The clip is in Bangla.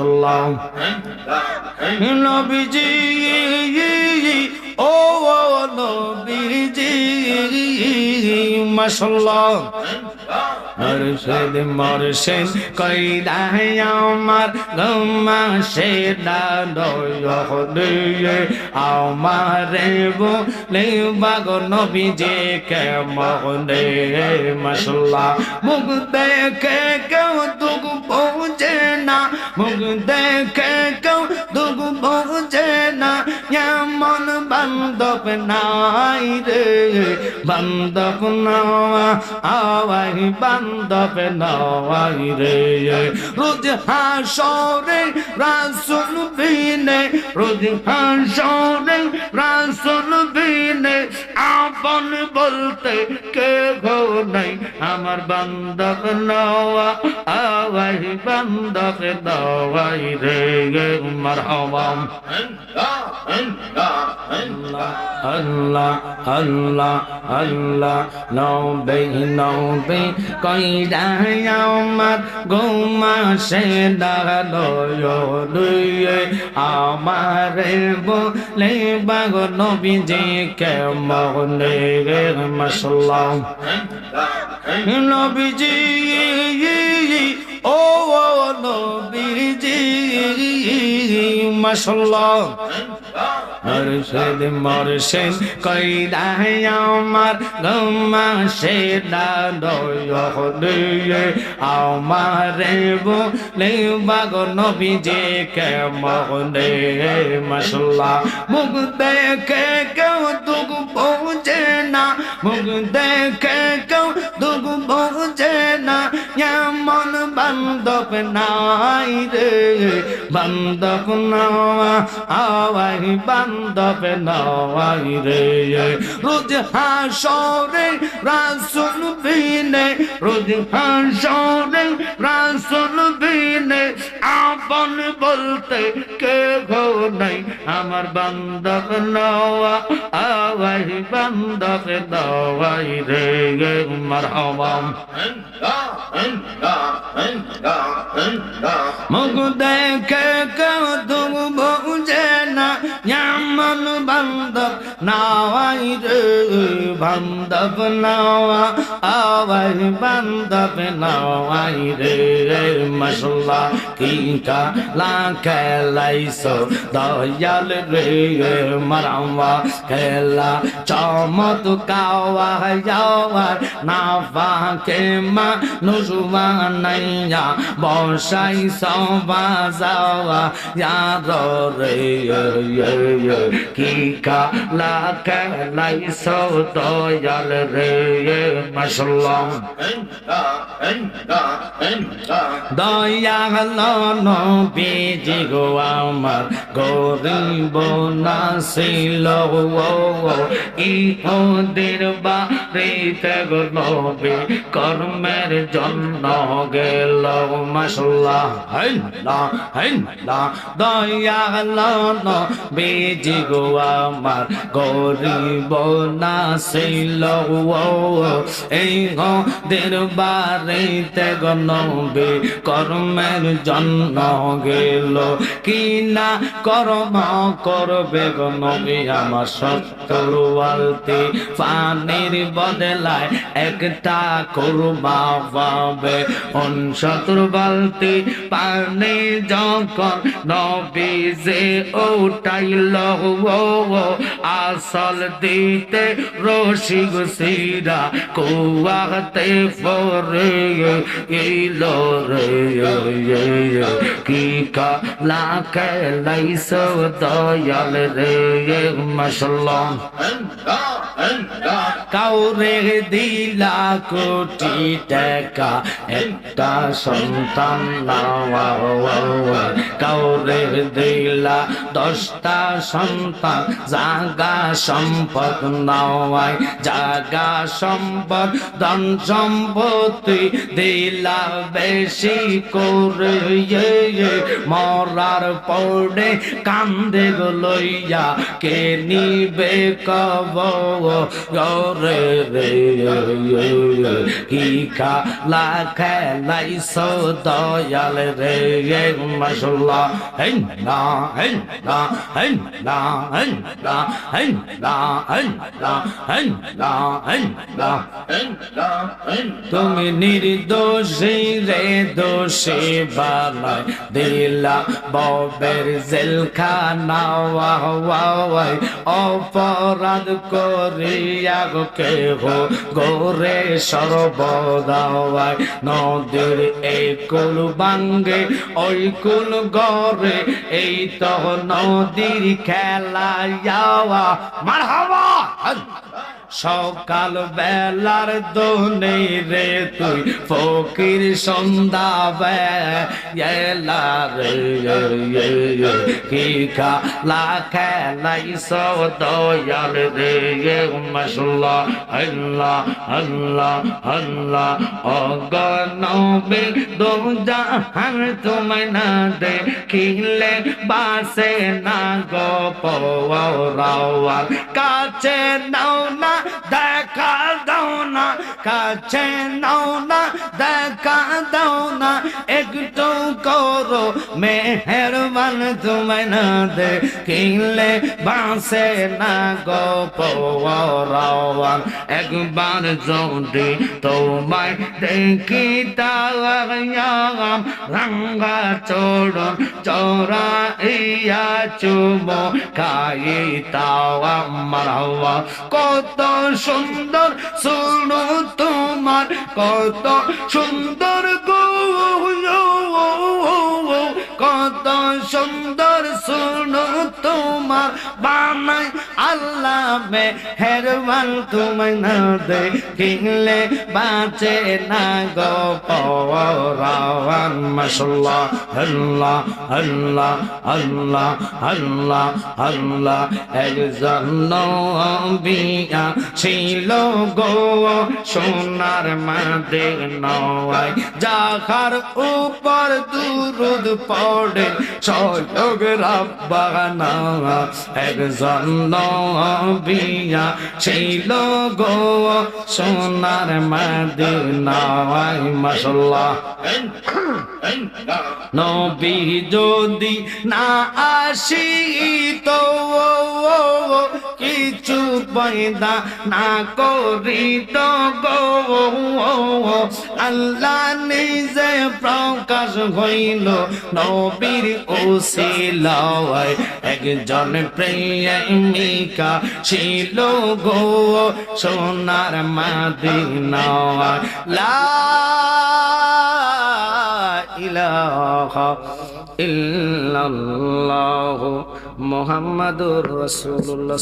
সাল্লাম নবীজি ও নবীজি মাশাল্লাহ মুর্শিদ মুর্শিদ কইদাই আমার গম্মা সেদা দয় দিয়ে আমারে বলে, বাগ নবীজি কে মহনে মাশাল্লাহ? মুখ দেখে কেউ দুঃখ পৌঁছে না, মুখ দেখে কেউ বান্ধব নাই রে, বান্ধব নওয়া, আওয়াই বান্ধব নওয়াই রে। রোজ হাসরে রাসুল বিনে রোজ হাসরে রাসুল বিনে আপন বলতে কে গো নাই। আমার বান্ধব নওয়া, আওয়াই বান্ধব নওয়াই রে মারহাবা আল্লাহ আল্লাহ আল্লাহ নবে নবে কইরাই আমার গোমা সে দাঁড়াল দুয়ে আমার বলে বাগ নবী যে কেমন মশলাম নবীজি ও নবীজি মাশাল্লাহ মুর্শিদ মুর্শিদ কইদাই আমার গম্মা সেদা দয় আমারে বলে, বাগ নবী যে কেমন মাশাল্লাহ? মুখ দেখে কেউ দুঃখ পৌঁছে না, মুখ দেখে কেউ দুঃখ পৌঁছে না। এমন বান্ধব নাই রে? বান্ধব আওয়াই বান্ধব নওয়াই রে। রোজ হাসরে রাসুল বিনে রোজ হাসরে রাসুল বিনে আপন বলতে কে গো নাই। আমার বান্ধব নওয়া আওয়াই বান্ধব নওয়াই রে। মারহাবাম মুখ দেখে কেউ তুম বুঝে না এমন বান্ধব নাওয়াই রে বান্ধব নাওয়া আওয়াই বান্ধব নাওয়াই রে মশলা কি কা লা খেলাইছো দয়াল রে মারামা খেলা চমত কাওয়া যাওয়ার না ফাঁকে মা নুসুমা নাইয়া বসাই সবা যাওয়া ইয়ার রে কি কালা কালাই সো দয়াল রে মাসলাম দয়াল নবীজি গো, আমার গরিব নাসিল ইহদের বাড়িতে গো, নবী কর্মের জন্য গেল মশলা হাইলা হাইলা দয়াল নবীজি গো, আমার গরিব নাসিল এই হদের বাড়িতে গো, নবী কর্মের জন্য গেল কি না কর্ম করবে নবী আমার পানির বদলায় একটা করবা পাবে। অনসত্তর বালতি পানি যখন নবী যে ওটাইল আসল দিতে রসিক সিরা কুয়াতে পরে ইল রে কি কালা লাইস দয়াল রে মশলাম কাউরে দিলা কোটি টাকা একটা সন্তান নাওয়া যাওরে দিলা দশটা সন্তান জাগা সম্পদ নয় জাগা সম্পদ ধন সম্পত্তি দিলা বেশি করে ইয়ে, ইয়ে, মরার পড়ে কান্দে লইয়া কে নিবে কব রে রে কি খালা খেলাইছ দয়াল রে মাসাল্লাহ হেন না হেন না হেন না হেন না হেন না হেন না হেন না হেন না তুমি নির্দোষী রে দোষী বানাই দিলা ববের জেলখানা অপরাধ করিয়া কেহ গোরে সর্বদাওয়াই। নদীর এই কুল বাঙ্গে ওই কুল গরে এই তো নদীর খেলা যাওয়া। মার হওয়া সকাল বেলার দোনে রে তুই ফকির সন্ধ্যা বেলা রে কি খালা খেলাই দয়াল রে মশলা আল্লাহ আল্লাহ আল্লাহ অগনবে দো জাহান তোমায় না দেখিলে বাসে না গো, পওয়ার কাছে নাও না দেখা দাও না, কাছে নাও না দেখা দাও না, একটু করো। মেহরবান তোমায় না দেখিলে বাসে না গো একবার যদি তোমায় দেখি তাম রঙ্গা চোড়ন চোরা ইয়া চুমো খাই তাওয়া মারাওয়া কত সুন্দর শুনো তোমার কত সুন্দর গো কত সুন্দর শুনো তোমার বানাই আল্লাহ মে হেরবাল তোমায় না দেখিলে বাঁচে না গো মাশাল্লাহ আল্লাহ আল্লাহ আল্লাহ আল্লাহ আল্লাহ। একজন নবিয়া ছিল গো সোনার মাদে নয় যাহার উপর দুরুদ পড়ে সয়গ রাব্বানা একজন ছিল গো সোনার মাদে নয় মাশাল্লাহ নবী যদি না আসি তো কিছু পয়দা না গো। আল্লাহ নিজে প্রকাশ হইল, নবীর ওসিলায় একজন প্রেমিকা ছিল গো সোনার মাদিনা লা ইলাহা ইল্লাল্লাহ মুহাম্মাদুর রাসূলুল্লাহ